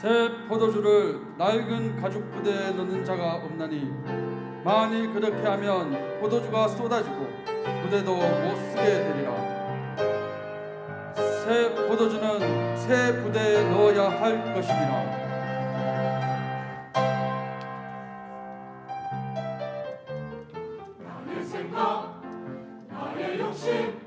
새 포도주를 낡은 가죽 부대에 넣는 자가 없나니 만일 그렇게 하면 포도주가 쏟아지고 부대도 못 쓰게 되리라. 새 포도주는 새 부대에 넣어야 할 것이니라 나의 욕심,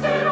Yes.